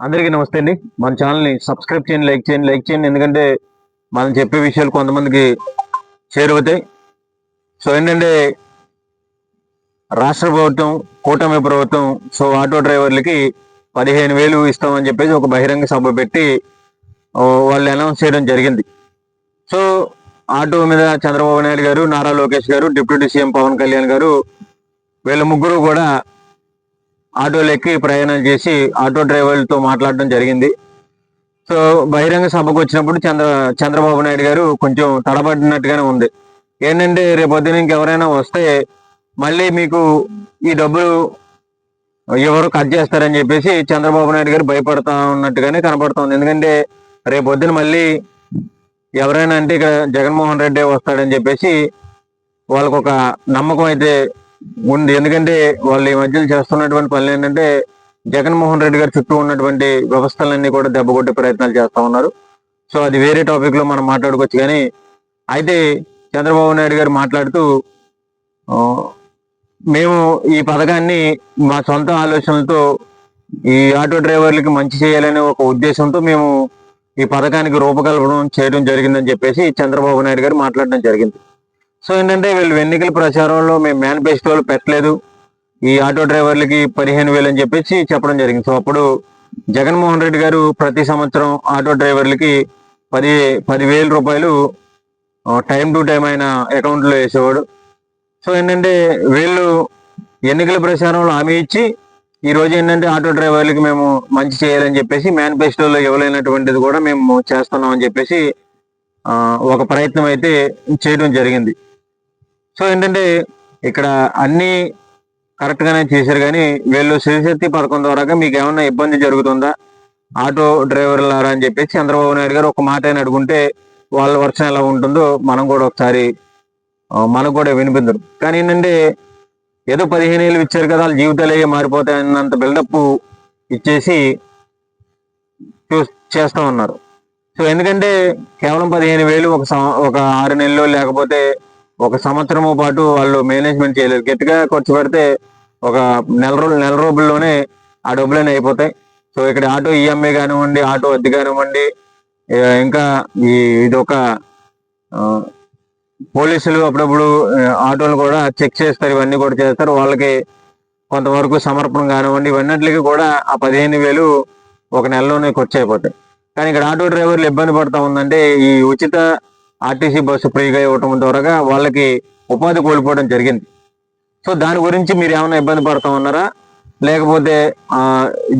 అందరికీ నమస్తే అండి. మన ఛానల్ని సబ్స్క్రైబ్ చేయండి లైక్ చేయండి లైక్ చేయండి. ఎందుకంటే మనం చెప్పే విషయాలు కొంతమందికి చేరువతాయి సో ఏంటంటే రాష్ట్ర ప్రభుత్వం కూటమి ప్రభుత్వం సో ఆటో డ్రైవర్లకి పదిహేను వేలు ఇస్తామని చెప్పేసి ఒక బహిరంగ సభ పెట్టి వాళ్ళు అనౌన్స్ చేయడం జరిగింది. సో ఆటో మీద చంద్రబాబు నాయుడు గారు నారా లోకేష్ గారు డిప్యూటీ సీఎం పవన్ కళ్యాణ్ గారు వీళ్ళ ముగ్గురు కూడా ఆటోలు ఎక్కి ప్రయాణం చేసి ఆటో డ్రైవర్లతో మాట్లాడడం జరిగింది. సో బహిరంగ సభకు వచ్చినప్పుడు చంద్ర చంద్రబాబు నాయుడు గారు కొంచెం తడబడినట్టుగానే ఉంది. ఏంటంటే రేపు పొద్దున ఇంకెవరైనా వస్తే మళ్ళీ మీకు ఈ డబ్బులు ఎవరు కట్ చేస్తారని చెప్పేసి చంద్రబాబు నాయుడు గారు భయపడతా ఉన్నట్టుగానే కనపడుతుంది. ఎందుకంటే రేపు పొద్దున మళ్ళీ ఎవరైనా అంటే ఇక్కడ జగన్మోహన్ రెడ్డి వస్తాడని చెప్పేసి వాళ్ళకు ఒక నమ్మకం అయితే ఉంది. ఎందుకంటే వాళ్ళు ఈ మధ్యలో చేస్తున్నటువంటి పనులు ఏంటంటే జగన్మోహన్ రెడ్డి గారి చుట్టూ ఉన్నటువంటి వ్యవస్థలన్నీ కూడా దెబ్బకొట్టే ప్రయత్నాలు చేస్తా ఉన్నారు. సో అది వేరే టాపిక్లో మనం మాట్లాడుకోవచ్చు. కానీ అయితే చంద్రబాబు నాయుడు గారు మాట్లాడుతూ మేము ఈ పథకాన్ని మా సొంత ఆలోచనలతో ఈ ఆటో డ్రైవర్లకి మంచి చేయాలనే ఒక ఉద్దేశంతో మేము ఈ పథకానికి రూపకల్పన చేయడం జరిగిందని చెప్పేసి చంద్రబాబు నాయుడు గారు మాట్లాడడం జరిగింది. సో ఏంటంటే వీళ్ళు ఎన్నికల ప్రచారంలో మేము మేనిఫెస్టోలు పెట్టలేదు. ఈ ఆటో డ్రైవర్లకి పదిహేను వేలు అని చెప్పేసి చెప్పడం జరిగింది. సో అప్పుడు జగన్మోహన్ రెడ్డి గారు ప్రతి సంవత్సరం ఆటో డ్రైవర్లకి పది పదివేల రూపాయలు టైం టు టైం ఆయన అకౌంట్లో వేసేవాడు. సో ఏంటంటే వీళ్ళు ఎన్నికల ప్రచారంలో హామీ ఇచ్చి ఈ రోజు ఏంటంటే ఆటో డ్రైవర్లకి మేము మంచి చేయాలని చెప్పేసి మేనిఫెస్టోలో ఇవ్వలేనటువంటిది కూడా మేము చేస్తున్నాం అని చెప్పేసి ఒక ప్రయత్నం అయితే చేయడం జరిగింది. సో ఏంటంటే ఇక్కడ అన్ని కరెక్ట్ గానే చేశారు కానీ వీళ్ళు శ్రీశక్తి పథకం ద్వారా మీకు ఏమైనా ఇబ్బంది జరుగుతుందా? ఆటో డ్రైవర్లారా అని చెప్పేసి చంద్రబాబు నాయుడు గారు ఒక మాట అని అడుగుంటే వాళ్ళ వర్షం ఎలా ఉంటుందో మనం కూడా ఒకసారి మనకు కూడా వినిపించరు కానీ ఏంటంటే ఏదో పదిహేను ఏళ్ళు ఇచ్చారు కదా వాళ్ళ జీవితాలు అయ్యే మారిపోతాయి అన్నంత బిల్డప్ ఇచ్చేసి చూ- చేస్తా ఉన్నారు. సో ఎందుకంటే కేవలం పదిహేను వేలు ఒక ఒక ఆరు నెలలో లేకపోతే ఒక సంవత్సరము పాటు వాళ్ళు మేనేజ్మెంట్ చేయలేరు గట్టిగా ఖర్చు పెడితే ఒక నెల రోజులు నెల రోజుల్లోనే ఆ డబ్బులనే అయిపోతాయి. సో ఇక్కడ ఆటో ఈఎంఐ కానివ్వండి ఆటో అద్దె కానివ్వండి ఇంకా ఈ ఇది ఒక పోలీసులు అప్పుడప్పుడు ఆటోలు కూడా చెక్ చేస్తారు ఇవన్నీ కూడా చేస్తారు. వాళ్ళకి కొంతవరకు సమర్పణ కానివ్వండి ఇవన్నిటికి కూడా ఆ పదిహేను వేలు ఒక నెలలోనే ఖర్చు అయిపోతాయి. కానీ ఇక్కడ ఆటో డ్రైవర్లు ఇబ్బంది పడతా ఉందంటే ఈ ఉచిత ఆర్టీసీ బస్సు ఫ్రీగా ఇవ్వటం ద్వారా వాళ్ళకి ఉపాధి కోల్పోవడం జరిగింది. సో దాని గురించి మీరు ఏమైనా ఇబ్బంది పడతా ఉన్నారా? లేకపోతే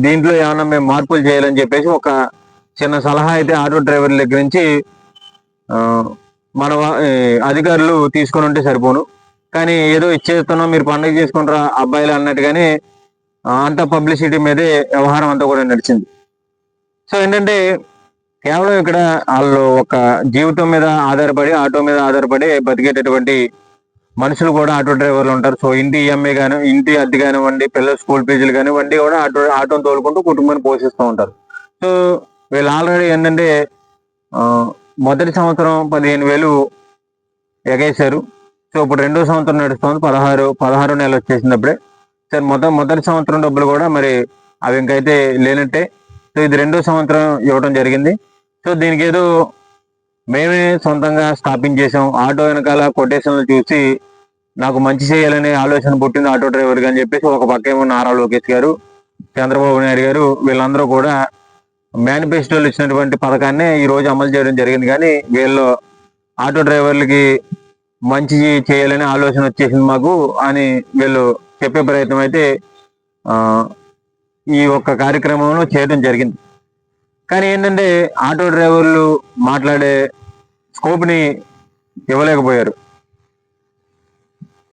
దీంట్లో ఏమైనా మేము మార్పులు చేయాలని చెప్పేసి ఒక చిన్న సలహా అయితే ఆటో డ్రైవర్ల దగ్గర నుంచి మన అధికారులు తీసుకొని ఉంటే సరిపోను. కానీ ఏదో ఇచ్చేస్తున్నాం మీరు పండుగ చేసుకుంటారా అబ్బాయిలు అన్నట్టుగానే అంత పబ్లిసిటీ మీదే వ్యవహారం అంతా కూడా నడిచింది. సో ఏంటంటే కేవలం ఇక్కడ వాళ్ళు ఒక జీవితం మీద ఆధారపడి ఆటో మీద ఆధారపడి బతికేటటువంటి మనుషులు కూడా ఆటో డ్రైవర్లు ఉంటారు. సో ఇంటి ఈఎంఐ కానీ ఇంటి అద్దె కానివ్వండి పిల్లల స్కూల్ ఫీజులు కానివ్వండి కూడా ఆటో ఆటోని తోలుకుంటూ కుటుంబాన్ని పోషిస్తూ ఉంటారు. సో వీళ్ళు ఆల్రెడీ ఏంటంటే మొదటి సంవత్సరం పదిహేను వేలు ఎగేశారు. సో ఇప్పుడు రెండో సంవత్సరం నడుస్తుంది. పదహారు పదహారు నెలలు వచ్చేసినప్పుడే సరే మొదటి మొదటి సంవత్సరం డబ్బులు కూడా మరి అవి ఇంకైతే లేనట్టే. సో ఇది రెండో సంవత్సరం ఇవ్వడం జరిగింది. సో దీనికి ఏదో మేమే సొంతంగా స్థాపించేసాం ఆటో వెనకాల కొటేషన్లు చూసి నాకు మంచి చేయాలనే ఆలోచన పుట్టింది ఆటో డ్రైవర్ అని చెప్పేసి ఒక పక్కేమో నారా లోకేష్ గారు చంద్రబాబు నాయుడు గారు వీళ్ళందరూ కూడా మేనిఫెస్టోలు ఇచ్చినటువంటి పథకాన్ని ఈ రోజు అమలు చేయడం జరిగింది. కానీ వీళ్ళు ఆటో డ్రైవర్లకి మంచి చేయాలనే ఆలోచన వచ్చేసింది మాకు అని వీళ్ళు చెప్పే ప్రయత్నం అయితే ఈ ఒక్క కార్యక్రమంలో చేయడం జరిగింది. కానీ ఏంటంటే ఆటో డ్రైవర్లు మాట్లాడే స్కోప్ని ఇవ్వలేకపోయారు.